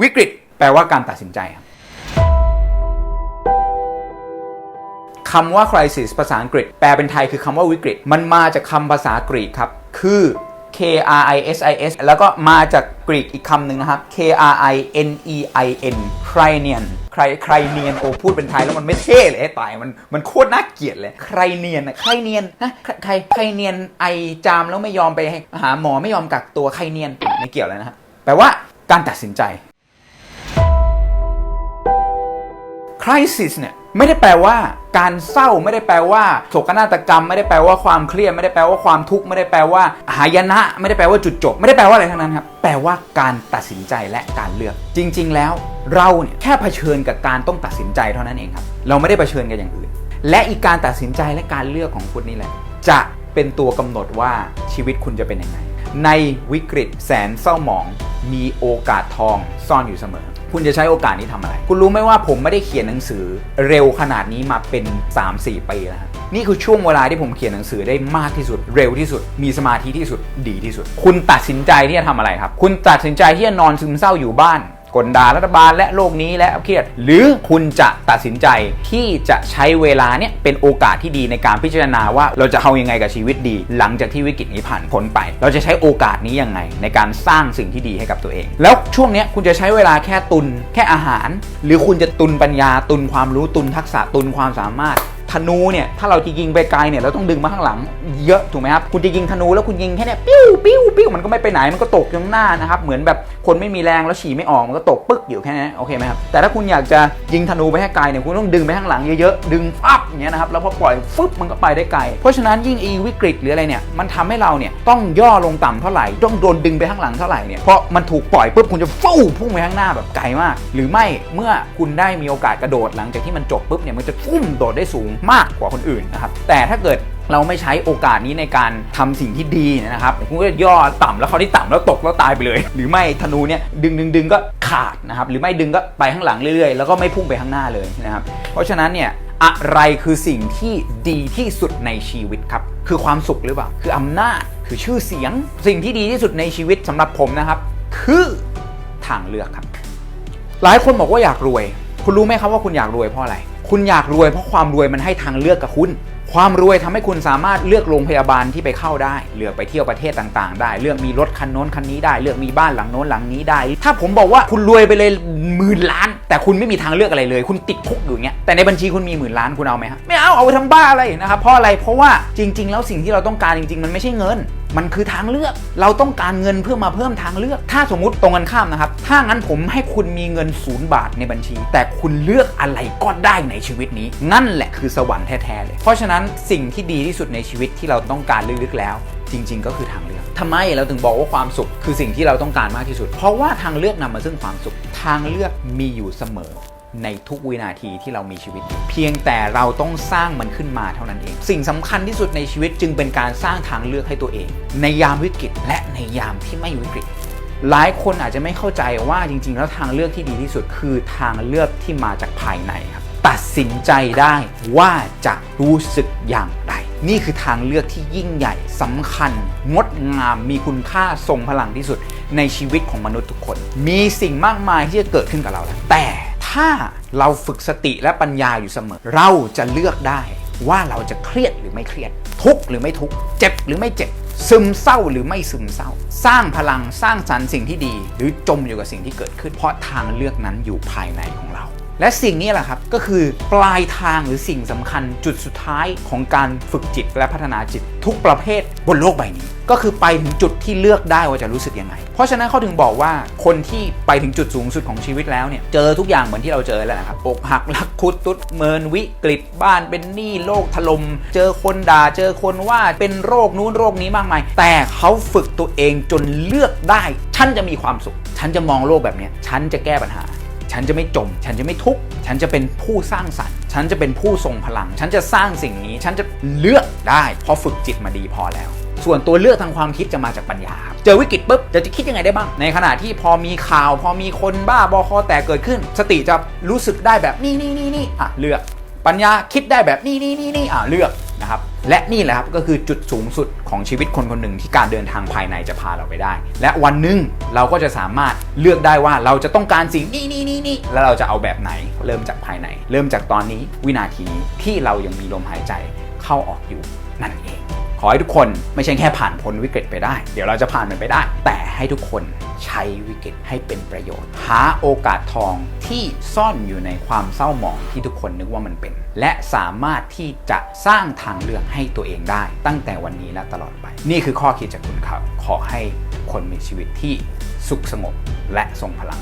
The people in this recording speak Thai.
วิกฤตแปลว่าการตัดสินใจครับคำว่า crisis ภาษาอังกฤษ แปลเป็นไทยคือคำว่าวิกฤต มันมาจากคำภาษากรีกครับ คือ K R I S I S แล้วก็มาจากกรีกอีกคำหนึ่งนะครับ K R I N E I N c r i n i a n ใครใครเนียนโอ้พูดเป็นไทยแล้วมันไม่เท่เลยไอ้ตายมันมันโคตรน่าเกลียดเลยใครเนียนอะใครเนียนนะใครใครเนียนไอจามแล้วไม่ยอมไปหาหมอไม่ยอมกักตัวใครเนียนไม่เกี่ยวเลยนะครับแปลว่าการตัดสินใจ crisis เนี่ยไม่ได้แปลว่าการเศร้าไม่ได้แปลว่าโศกนาฏกรรม ไม่ได้แปลว่าความเครียดไม่ได้แปลว่าความทุกข์ไม่ได้แปลว่าหายนะ ไม่ได้แปลว่าจุดจบ ไม่ได้แปลว่าอะไรทั้งนั้นครับแปลว่าการตัดสินใจและการเลือก จริง ๆ แล้วเราเนี่ยแค่เผชิญกับการต้องตัดสินใจเท่านั้นเองครับ เราไม่ได้เผชิญกับอย่างอื่น และอีกการตัดสินใจและการเลือกของคุณนี่แหละ จะเป็นตัวกำหนดว่าชีวิตคุณจะเป็นยังไงในวิกฤตแสนเศร้าหมอง มีโอกาสทองซ่อนอยู่เสมอ คุณจะใช้โอกาสนี้ทำอะไร คุณรู้ไหมว่าผมไม่ได้เขียนหนังสือเร็วขนาดนี้มาเป็น 3-4 ปีแล้วนี่คือช่วงเวลาที่ผมเขียนหนังสือได้มากที่สุด เร็วที่สุด มีสมาธิที่สุดดีที่สุด คุณตัดสินใจที่จะทำอะไรครับ คุณตัดสินใจที่จะนอนซึมเศร้าอยู่บ้าน กลด่ารัฐบาลและโลกนี้และเครียด หรือคุณจะตัดสินใจที่จะใช้เวลาเนี่ยเป็นโอกาสที่ดีในการพิจารณาว่าเราจะเอายังไงกับชีวิตดี หลังจากที่วิกฤตนี้ผ่านพ้นไป เราจะใช้โอกาสนี้ยังไง ในการสร้างสิ่งที่ดีให้กับตัวเอง แล้วช่วงเนี้ยคุณจะใช้เวลาแค่ตุน แค่อาหาร หรือคุณจะตุนปัญญาตุนความรู้ตุนทักษะตุนความสามารถธนูเนี่ยถ้าเราจะยิงไปไกลเนี่ยเราต้องดึงมาข้างหลังเยอะถูกไหมครับคุณจะยิงธนูแล้วคุณยิงแค่เนี่ยปิ้วปิ้วปิ้วมันก็ไม่ไปไหนมันก็ตกอยู่ข้างหน้านะครับเหมือนแบบคนไม่มีแรงแล้วฉี่ไม่ออกมันก็ตกปึ๊กอยู่แค่นั้นโอเคไหมครับแต่ถ้าคุณอยากจะยิงธนูไปให้ไกลเนี่ยคุณต้องดึงไปข้างหลังเยอะๆดึงฟับอย่างเงี้ยนะครับแล้วพอปล่อยฟึบมันก็ไปได้ไกลเพราะฉะนั้นยิ่งอีวิกฤตหรืออะไรเนี่ยมันทำให้เราเนี่ยต้องย่อลงต่ำเท่าไหร่ต้องโดนดึงไปข้างหลังเท่าไหร่เนี่ยเพราะมันถูกปล่อยปุ๊บคุณจะฟู่พุ่งไปข้างหน้าแบบไกลมาก หรือไม่เมื่อคุณได้มีโอกาสกระโดดหลังจากที่มันจบปุ๊บเนี่ยมันจะฟุ้มโดดได้สูงมากกว่าคนอื่นนะครับแต่ถ้าเกิด เราไม่ใช้โอกาสนี้ในการทำสิ่งที่ดีนะครับคุณก็จะย่อต่ำแล้วเขาที่ต่ำแล้วตกแล้วตายไปเลย หรือไม่ธนูเนี่ยดึงดึงดึงก็ขาดนะครับหรือไม่ดึงก็ไปข้างหลังเรื่อยๆ แล้วก็ไม่พุ่งไปข้างหน้าเลยนะครับเพราะฉะนั้นเนี่ยอะไรคือสิ่งที่ดีที่สุดในชีวิตครับ คือความสุขหรือเปล่า คืออำนาจ คือชื่อเสียง สิ่งที่ดีที่สุดในชีวิตสำหรับผมนะครับ คือทางเลือกครับ หลายคนบอกว่าอยากรวย คุณรู้ไหมครับว่าคุณอยากรวยเพราะอะไร คุณอยากรวยเพราะความรวยมันให้ทางเลือกกับคุณ ความรวยทำให้คุณสามารถเลือกโรงพยาบาลที่ไปเข้าได้ เลือกไปเที่ยวประเทศต่างๆ ได้ เลือกมีรถคันโน้นคันนี้ได้ เลือกมีบ้านหลังโน้นหลังนี้ได้ ถ้าผมบอกว่าคุณรวยไปเลยหมื่นล้าน แต่คุณไม่มีทางเลือกอะไรเลย คุณติดคุกอยู่างเงี้ย แต่ในบัญชีคุณมีหมื่นล้านคุณเอาไหมฮะ ไม่เอา เอาไปทำบ้าอะไรนะครับ เพราะอะไร เพราะว่าจริง ๆ แล้วสิ่งที่เราต้องการจริง ๆ มันไม่ใช่เงิน มันคือทางเลือก เราต้องการเงินเพื่อมาเพิ่มทางเลือก ถ้าสมมุติตรงกันข้ามนะครับ ถ้างั้นผมให้คุณมีเงินศูนย์บาทในบัญชี แต่คุณเลือกอะไรก็ได้ในชีวิตนี้ นั่นแหละคือสวรรค์แท้ๆเลย เพราะฉะนั้นสิ่งที่ดีที่สุดในชีวิตที่เราต้องการลึกๆแล้ว จริง ๆ ก็คือทางเลือกทำไมเราถึงบอกว่าความสุข คือสิ่งที่เราต้องการมากที่สุด เพราะว่าทางเลือกนำมาซึ่งความสุข ทางเลือกมีอยู่เสมอ ในทุกวินาทีที่เรามีชีวิต เพียงแต่เราต้องสร้างมันขึ้นมาเท่านั้นเอง สิ่งสำคัญที่สุดในชีวิตจึงเป็นการสร้างทางเลือกให้ตัวเอง ในยามวิกฤตและในยามที่ไม่วิกฤต หลายคนอาจจะไม่เข้าใจว่าจริง ๆ แล้วทางเลือกที่ดีที่สุดคือทางเลือกที่มาจากภายในครับตัดสินใจได้ว่าจะรู้สึกอย่างไร นี่คือทางเลือกที่ยิ่งใหญ่สำคัญ งดงามมีคุณค่าทรงพลังที่สุดในชีวิตของมนุษย์ทุกคน มีสิ่งมากมายที่จะเกิดขึ้นกับเราแล้วแต่ ถ้าเราฝึกสติและปัญญาอยู่เสมอ เราจะเลือกได้ว่าเราจะเครียดหรือไม่เครียด ทุกข์หรือไม่ทุกข์เจ็บหรือไม่เจ็บ ซึมเศร้าหรือไม่ซึมเศร้า สร้างพลังสร้างสรรค์สิ่งที่ดี หรือจมอยู่กับสิ่งที่เกิดขึ้น เพราะทางเลือกนั้นอยู่ภายในของเรา และสิ่งนี้แหละครับก็คือปลายทางหรือสิ่งสำคัญจุดสุดท้ายของการฝึกจิตและพัฒนาจิตทุกประเภทบนโลกใบนี้ ก็คือไปถึงจุดที่เลือกได้ว่าจะรู้สึกยังไง เพราะฉะนั้นเขาถึงบอกว่าคนที่ไปถึงจุดสูงสุดของชีวิตแล้วเนี่ยเจอทุกอย่างเหมือนที่เราเจอแล้วนะครับอกหักรักคุดตุดเมินวิกฤตบ้านเป็นหนี้โลกถล่มเจอคนด่าเจอคนว่าเป็นโรคนู้นโรคนี้มากมาย แต่เขาฝึกตัวเองจนเลือกได้ ฉันจะมีความสุข ฉันจะมองโลกแบบนี้ฉันจะแก้ปัญหา ฉันจะไม่จม ฉันจะไม่ทุกข์ ฉันจะเป็นผู้สร้างสรรค์ ฉันจะเป็นผู้ทรงพลัง ฉันจะสร้างสิ่งนี้ ฉันจะเลือกได้เพราะฝึกจิตมาดีพอแล้ว ส่วนตัวเลือกทางความคิดจะมาจากปัญญาครับ เจอวิกฤตปุ๊บจะจะคิดยังไงได้บ้าง ในขณะที่พอมีข่าว พอมีคนบ้าบอคอแตกเกิดขึ้น สติจะรู้สึกได้แบบนี่นี่นี่นี่อะเลือก ปัญญาคิดได้แบบนี่นี่นี่นี่อะเลือก นะครับและนี่แหละครับก็คือจุดสูงสุดของชีวิตคนคนหนึ่งที่การเดินทางภายในจะพาเราไปได้ และวันหนึ่งเราก็จะสามารถเลือกได้ว่าเราจะต้องการสิ่งนี้นี่นี่นี่แล้วเราจะเอาแบบไหนเริ่มจากภายใน เริ่มจากตอนนี้วินาทีนี้ที่เรายังมีลมหายใจเข้าออกอยู่นั่นเอง ขอให้ทุกคนไม่ใช่แค่ผ่านพ้นวิกฤตไปได้ เดี๋ยวเราจะผ่านมันไปได้ แต่ให้ทุกคนใช้วิกฤตให้เป็นประโยชน์ หาโอกาสทองที่ซ่อนอยู่ในความเศร้าหมองที่ทุกคนนึกว่ามันเป็น และสามารถที่จะสร้างทางเลือกให้ตัวเองได้ ตั้งแต่วันนี้และตลอดไป นี่คือข้อคิดจากคุณครับ ขอให้คนมีชีวิตที่สุขสงบและทรงพลัง